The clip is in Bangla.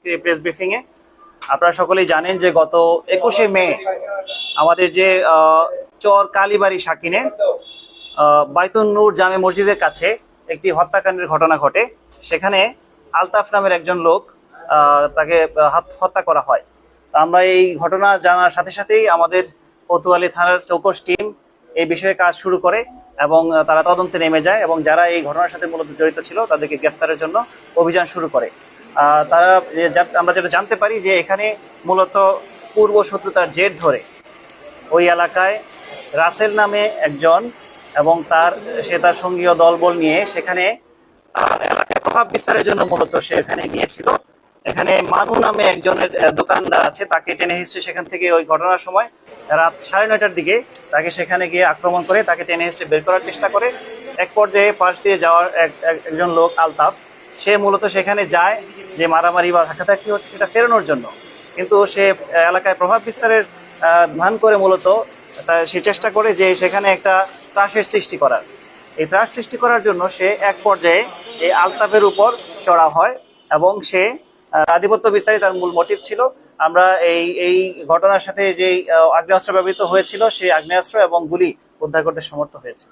প্রেস ব্রিফিং এ। আপনারা সকলেই জানেন যে গত একুশে মে আমাদের যে চর কালীবাড়ি সাকিনে বাইতুন নূর জামে মসজিদের কাছে একটি হত্যাকাণ্ডের ঘটনা ঘটে। সেখানে আলতাফ নামের একজন লোক তাকে হাত- হত্যা করা হয়। আমরা এই ঘটনা জানার সাথে সাথেই আমাদের কোতোয়ালি থানার চৌকস টিম এই বিষয়ে কাজ শুরু করে এবং তারা তদন্তে নেমে যায় এবং যারা এই ঘটনার সাথে মূলত জড়িত ছিল তাদেরকে গ্রেফতারের জন্য অভিযান শুরু করে। তারা আমরা যেটা জানতে পারি যে এখানে মূলত পূর্ব শত্রুতার জের ধরে ওই এলাকায় রাসেল নামে একজন এবং তার, সে তার সঙ্গীয় দলবল নিয়ে সেখানে প্রভাব বিস্তারের জন্য মূলত সে এখানে গিয়েছিল। এখানে মানু নামে একজনের দোকানদার আছে, তাকে টেনে হিসেবে সেখান থেকে ওই ঘটনার সময় রাত সাড়ে নয়টার দিকে তাকে সেখানে গিয়ে আক্রমণ করে তাকে টেনে হিসেবে বের করার চেষ্টা করে। এক পর্যায়ে পাশ দিয়ে যাওয়ার এক- এক- একজন লোক, আলতাফ সে মূলত সেখানে যায়, যে মারামারি বা ধাক্কাধাক্কি হচ্ছে সেটা ফেরানোর জন্য। কিন্তু সে এলাকায় প্রভাব বিস্তারের ভান করে মূলত সে চেষ্টা করে যে সেখানে একটা ত্রাসের সৃষ্টি করার। এই ত্রাস সৃষ্টি করার জন্য সে এক পর্যায়ে এই আলতাফের উপর চড়া হয় এবং সে আধিপত্য বিস্তারই তার মূল মোটিভ ছিল। আমরা এই এই ঘটনার সাথে যে আগ্নেয়াস্ত্র ব্যবহৃত হয়েছিল, সেই আগ্নেয়াস্ত্র এবং গুলি উদ্ধার করতে সমর্থ হয়েছে।